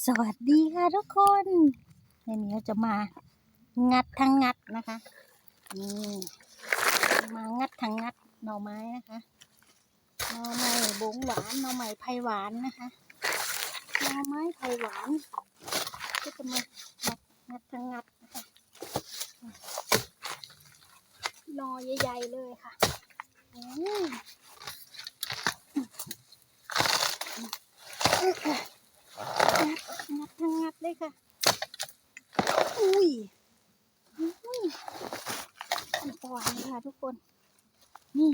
สวัสดีค่ะทุกคนวันนี้เราจะมางัดทั้งงัดนะคะนี่มางัดทั้งงัดหน่อไม้นะคะหน่อไม้บงหวานหน่อไม้ไผ่หวานนะคะหน่อไม้ไผ่หวาน ก็จะมางัดงัดทั้งงัดนะคะหน่อใหญ่ๆเลยค่ะอืม งัดทั้งงัดเลยค่ะ อุ้ยอุ้ยอันตรายเลยค่ะทุกคน นี่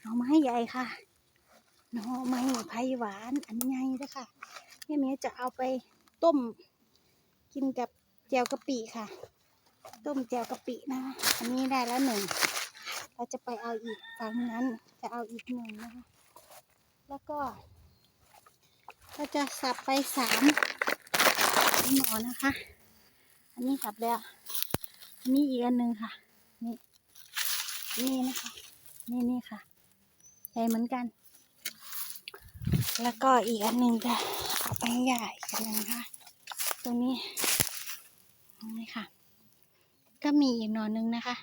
หน่อไม้ใหญ่ค่ะ หน่อไม้ไผ่หวานอันใหญ่เลยค่ะแม่เมียจะเอาไปต้ม กินกับแจวกะปิค่ะ ต้มแจวกะปินะคะอันนี้ได้แล้วหนึ่งเราจะไปเอาอีกฝั่งนั้นจะเอาอีกหนึ่งนะคะ แล้วก็ ก็จะสับไปสามหน่อนะคะ อันนี้สับแล้วอันนี้อีกอันหนึ่งค่ะ นี่ นี่นะคะ นี่นี่ค่ะ ใหญ่เหมือนกัน แล้วก็อีกอันหนึ่งจะเอาไปใหญ่กันนะคะตรงนี้นี้ค่ะ ก็มีอีกหน่อหนึ่งนะคะ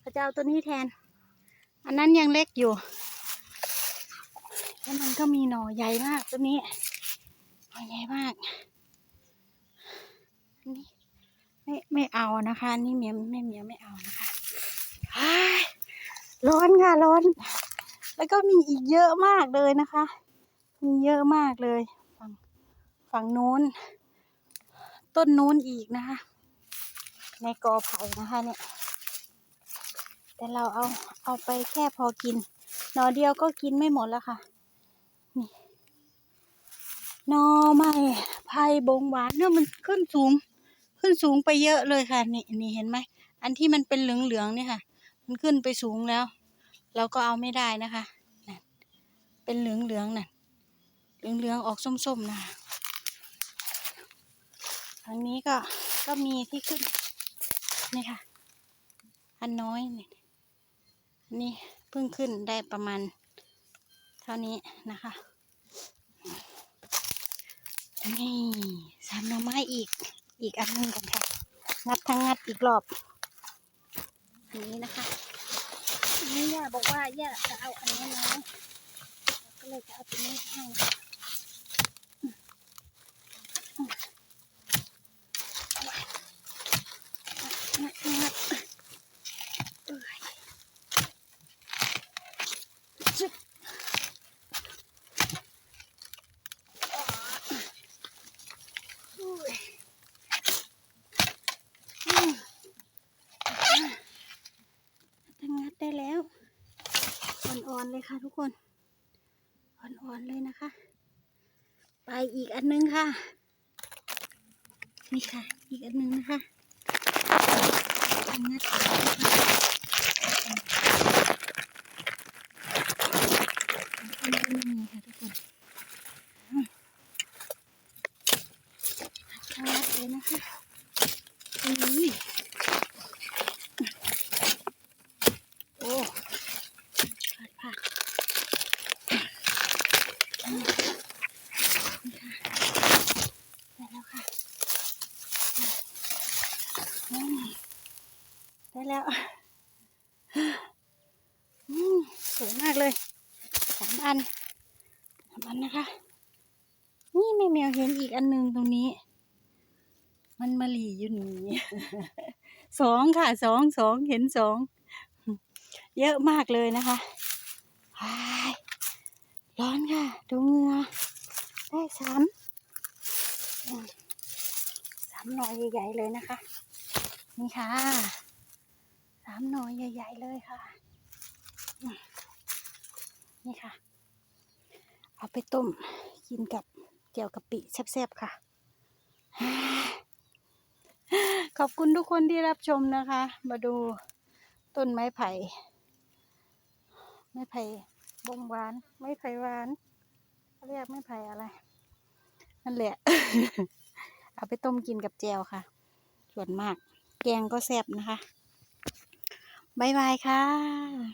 เราจะเอาตัวนี้แทน อันนั้นยังเล็กอยู่ แล้วมันก็มีหน่อใหญ่มากตัวนี้หน่อใหญ่มากอันนี้ไม่ไม่เอานะคะอันนี่เมียไม่เมียไม่เอานะคะร้อนค่ะร้อน แล้วก็มีอีกเยอะมากเลยนะคะ มีเยอะมากเลยฝั่งฝั่งนู้น ต้นนู้นอีกนะคะ ในกอไผ่นะคะเนี่ยแต่เราเอาเอาไปแค่พอกิน หน่อเดียวก็กินไม่หมดแล้วค่ะ นอไม้ไผ่บงหวานเนี่ยมันขึ้นสูง ขึ้นสูงไปเยอะเลยค่ะ นี่นี่เห็นไหมอันที่มันเป็นเหลืองๆเนี่ยค่ะ มันขึ้นไปสูงแล้ว เราก็เอาไม่ได้นะคะนั่นเป็นเหลืองๆน่ะเหลืองๆออกส้มๆนะคะทางนี้ก็ก็มีที่ขึ้นนี่ค่ะ อันน้อยนี่อันนี้เพิ่งขึ้นได้ประมาณเท่านี้นะคะ นี่สามหน่อไม้อีก อีกอันนึงกันค่ะ งัดทั้งงัดอีกรอบนี้นะคะนนี้ย่าบอกว่าย่าจะเอาอันนี้นะก็เลยจะเอาตัวนี้ให้ชึบ อุ้ยอืมทำงานได้แล้ว อ่อนๆเลยค่ะทุกคน อ่อนๆเลยนะคะ ไปอีกอันนึงค่ะ นี่ค่ะ อีกอันนึงนะคะทำงานต่อนะคะอันนี้ค่ะทุกคนทอดเลยนะคะอุ้ยโอ้ผัดผักนี่ค่ะได้แล้วค่ะอืม ได้แล้วสวยมากเลยสามอันสามอันนะคะ นี่แม่แมวเห็นอีกอันหนึงตรงนี้ มันมาหลีอยู่นี่สองค่ะสองสองเห็นสองเยอะมากเลยนะคะร้อนค่ะดูเหงือได้สามสามหน่อยใหญ่ๆเลยนะคะ นี่ค่ะามหน่อใหญ่ ๆ เลยค่ะ นี่ค่ะ เอาไปต้มกินกับเจียวกะปิแซ่บๆค่ะ ขอบคุณทุกคนที่รับชมนะคะ มาดูต้นไม้ไผ่ ไม้ไผ่บงหวาน ไม้ไผ่หวานเขาเรียกไม้ไผ่อะไร นั่นแหละ เอาไปต้มกินกับแจวค่ะ ส่วนมาก แกงก็แซ่บนะคะ บ๊ายบายค่ะ